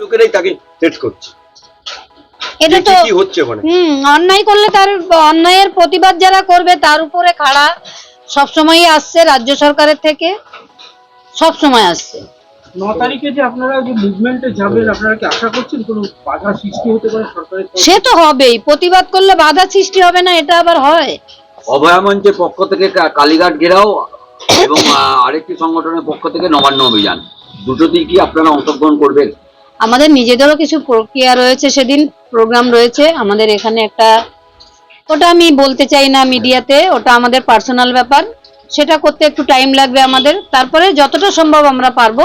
লোকেরাই তাকে সেট করছে। এটা তো কি হচ্ছে হুম অন্যায় করলে তার অন্যায়ের প্রতিবাদ যারা করবে তার উপরে খাড়া সবসময়ই আসছে রাজ্য সরকারের থেকে সব সময় আসছে। ন তারিখে যে আপনারা যে মুভমেন্টে যাবেন আপনারা কি আশা করছেন কোনো বাধা সৃষ্টি হতে পারে সরকারের সে তো হবেই প্রতিবাদ করলে বাধা সৃষ্টি হবে না এটা আবার হয়। অভয়া মঞ্চের পক্ষ থেকে কালীঘাট ঘেরাও এবং আরেকটি সংগঠনের পক্ষ থেকে নবান্ন অভিযান। দুটোতেই কি আপনারা অংশগ্রহণ করবেন? আমাদের নিজেদেরও কিছু প্রক্রিয়া রয়েছে, সেদিন প্রোগ্রাম রয়েছে। আমাদের এখানে একটা, ওটা আমি বলতে চাই না মিডিয়াতে, ওটা আমাদের পার্সোনাল ব্যাপার। সেটা করতে একটু টাইম লাগবে আমাদের। তারপরে যতটা সম্ভব আমরা পারব।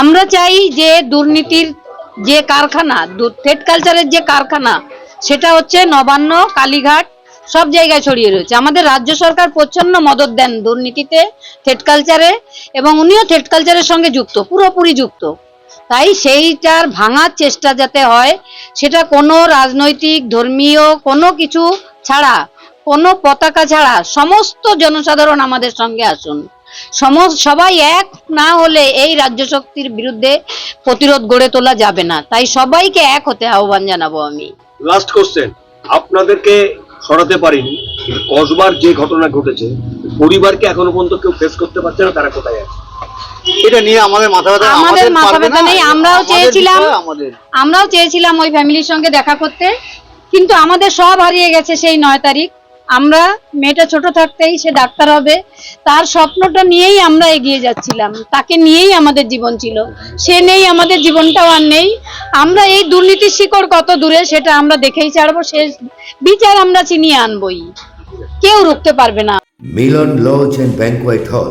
আমরা চাই যে দুর্নীতির যে কারখানা থ্রেড কালচারের যে কারখানা, সেটা হচ্ছে নবান্ন, কালীঘাট, সব জায়গায় ছড়িয়ে রয়েছে। আমাদের রাজ্য সরকার প্রচ্ছন্ন মদত দেন দুর্নীতিতে থ্রেড কালচারে এবং উনিও থ্রেড কালচারের সঙ্গে যুক্ত, পুরোপুরি যুক্ত। তাই সেইটার ভাঙার চেষ্টা যাতে হয়, সেটা কোনো রাজনৈতিক, ধর্মীয় কোনো কিছু ছাড়া, কোনো পতাকা ছাড়া সমস্ত জনসাধারণ আমাদের সঙ্গে আসুন। সবাই এক না হলে এই রাজ্য শক্তির বিরুদ্ধে প্রতিরোধ গড়ে তোলা যাবে না। তাই সবাইকে এক হতে আহ্বান জানাব আমি। লাস্ট কোশ্চেন আপনাদেরকে সরাতে পারিনি, কসবার যে ঘটনা ঘটেছে, পরিবারকে এখনও পর্যন্ত কেউ ফেস করতে পারছে না, তারা কোথায় আছে? এটা নিয়ে আমাদের মাথা ব্যথা আমাদের মাথা ব্যথা নেই, আমরাও চেয়েছিলাম। আমরাও চেয়েছিলাম ওই ফ্যামিলির সঙ্গে দেখা করতে কিন্তু আমাদের সব হারিয়ে গেছে সেই নয় তারিখ। আমরা মেয়েটা ছোট থাকতেই সে ডাক্তার হবে তার স্বপ্নটা নিয়েই আমরা এগিয়ে যাচ্ছিলাম। তাকে নিয়েই আমাদের জীবন ছিল। সে নেই আমাদের জীবনটাও আর নেই। আমরা এই দুর্নীতির শিকড় কত দূরে সেটা আমরা দেখেই ছাড়বো শেষ বিচার আমরা চিনিয়ে আনবই। কেউ রুখতে পারবে না। মিলন লজ অ্যান্ড ব্যাংকোয়েট হল।